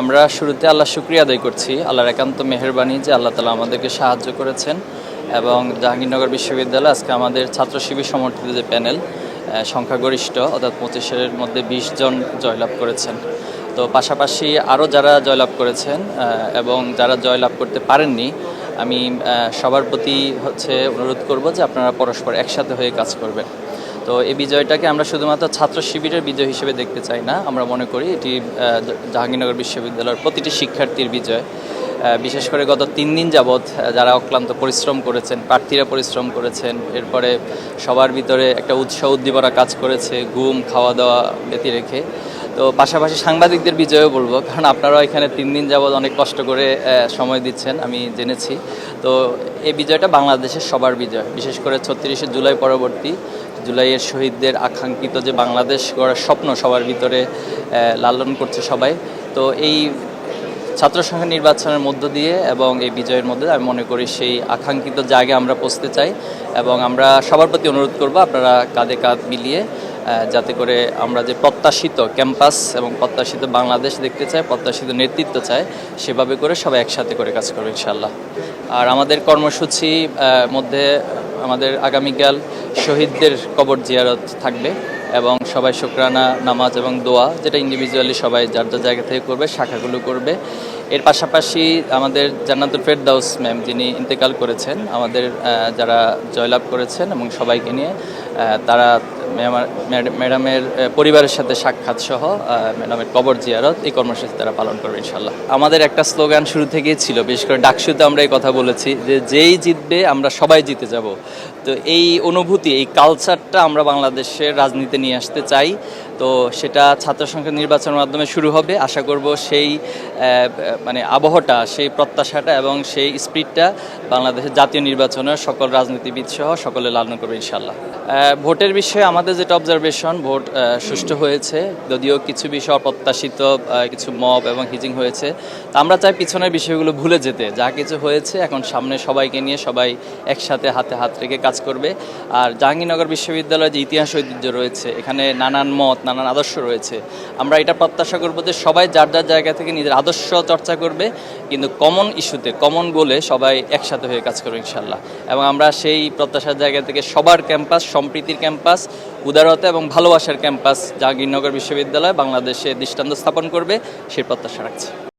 আমরা শুরুতে আল্লাহ শুক্রিয়া আদায় করছি। আল্লাহর একান্ত মেহরবানি যে আল্লাহ তালা আমাদেরকে সাহায্য করেছেন এবং জাহাঙ্গীরনগর বিশ্ববিদ্যালয় আজকে আমাদের ছাত্র শিবির সমর্থিত যে প্যানেল সংখ্যাগরিষ্ঠ, অর্থাৎ পঁচিশের মধ্যে বিশ জন জয়লাভ করেছেন। তো পাশাপাশি আরও যারা জয়লাভ করেছেন এবং যারা জয়লাভ করতে পারেননি, আমি সবার প্রতি হচ্ছে অনুরোধ করব যে আপনারা পরস্পর একসাথে হয়ে কাজ করবেন। তো এই বিজয়টাকে আমরা শুধুমাত্র ছাত্র শিবিরের বিজয় হিসেবে দেখতে চাই না। আমরা মনে করি এটি জাহাঙ্গীরনগর বিশ্ববিদ্যালয়ের প্রতিটি শিক্ষার্থীর বিজয়। বিশেষ করে গত তিন দিন যাবৎ যারা অক্লান্ত পরিশ্রম করেছেন, প্রার্থীরা পরিশ্রম করেছেন, এরপরে সবার ভিতরে একটা উৎসাহ উদ্দীপনা কাজ করেছে, ঘুম খাওয়া দাওয়া ব্যতি রেখে। তো পাশাপাশি সাংবাদিকদের বিজয়ও বলব, কারণ আপনারাও এখানে তিন দিন যাবৎ অনেক কষ্ট করে সময় দিচ্ছেন, আমি জেনেছি। তো এই বিজয়টা বাংলাদেশের সবার বিজয়, বিশেষ করে ছত্রিশে জুলাই পরবর্তী। জুলাইয়ের শহীদদের আকাঙ্ক্ষিত যে বাংলাদেশ গড়ার স্বপ্ন সবার ভিতরে লালন করছে সবাই। তো এই ছাত্র সংখ্যা নির্বাচনের মধ্য দিয়ে এবং এই বিজয়ের মধ্যে আমি মনে করি সেই আকাঙ্ক্ষিত জায়গায় আমরা পৌঁছতে চাই এবং আমরা সবার প্রতি অনুরোধ করব আপনারা কাঁধে কাঁধ মিলিয়ে যাতে করে আমরা যে প্রত্যাশিত ক্যাম্পাস এবং প্রত্যাশিত বাংলাদেশ দেখতে চাই, প্রত্যাশিত নেতৃত্ব চাই, সেভাবে করে সবাই একসাথে করে কাজ করবে ইনশাল্লাহ আর আমাদের কর্মসূচি মধ্যে আমাদের আগামীকাল শহীদদের কবর জিয়ারত থাকবে এবং সবাই শুক্রানা, নামাজ এবং দোয়া, যেটা ইন্ডিভিজুয়ালি সবাই যার যার জায়গা থেকে করবে, শাখাগুলো করবে। এর পাশাপাশি আমাদের জান্নাতুল ফেরদাউস ম্যাম যিনি ইন্তেকাল করেছেন, আমাদের যারা জয়লাভ করেছেন এবং সবাইকে নিয়ে তারা ম্যাডামের পরিবারের সাথে সাক্ষাৎ সহ ম্যাডামের কবর জিয়ারত, এই কর্মসূচি তারা পালন করবে ইনশাল্লাহ আমাদের একটা স্লোগান শুরু থেকেই ছিল, বিশেষ করে ডাকসুতে আমরা এই কথা বলেছি, যে যেই জিতবে আমরা সবাই জিতে যাব। তো এই অনুভূতি, এই কালচারটা আমরা বাংলাদেশের রাজনীতি নিয়ে আসতে চাই। তো সেটা ছাত্র সংসদ নির্বাচনের মাধ্যমে শুরু হবে। আশা করব সেই মানে আবহটা, সেই প্রত্যাশাটা এবং সেই স্পিডটা বাংলাদেশের জাতীয় নির্বাচনের সকল রাজনীতিবিদ সহ সকলে লালন করবে ইনশাল্লাহ ভোটের বিষয়ে আমাদের যেটা অবজারভেশন ভোট সুষ্ঠু হয়েছে, যদিও কিছু বিষয় অপ্রত্যাশিত কিছু মব এবং হিজিং হয়েছে। আমরা চাই পিছনের বিষয়গুলো ভুলে যেতে। যা কিছু হয়েছে, এখন সামনে সবাইকে নিয়ে সবাই একসাথে হাতে হাত রেখে কাজ করবে। আর জাহাঙ্গীরনগর বিশ্ববিদ্যালয়ের যে ইতিহাস ঐতিহ্য রয়েছে, এখানে নানান মত, নানান আদর্শ রয়েছে। আমরা এটা প্রত্যাশা করব যে সবাই যার যার জায়গা থেকে নিজের আদর্শ চর্চা করবে, কিন্তু কমন ইস্যুতে কমন গোলে সবাই একসাথে হয়ে কাজ করবে ইনশাল্লাহ এবং আমরা সেই প্রত্যাশার জায়গা থেকে সবার ক্যাম্পাস সম্প্রীতির ক্যাম্পাস উদারতা এবং ভালোবাসার ক্যাম্পাস জাহাঙ্গীরনগর বিশ্ববিদ্যালয় বাংলাদেশে দৃষ্টান্ত স্থাপন করবে সেই প্রত্যাশা রাখছি।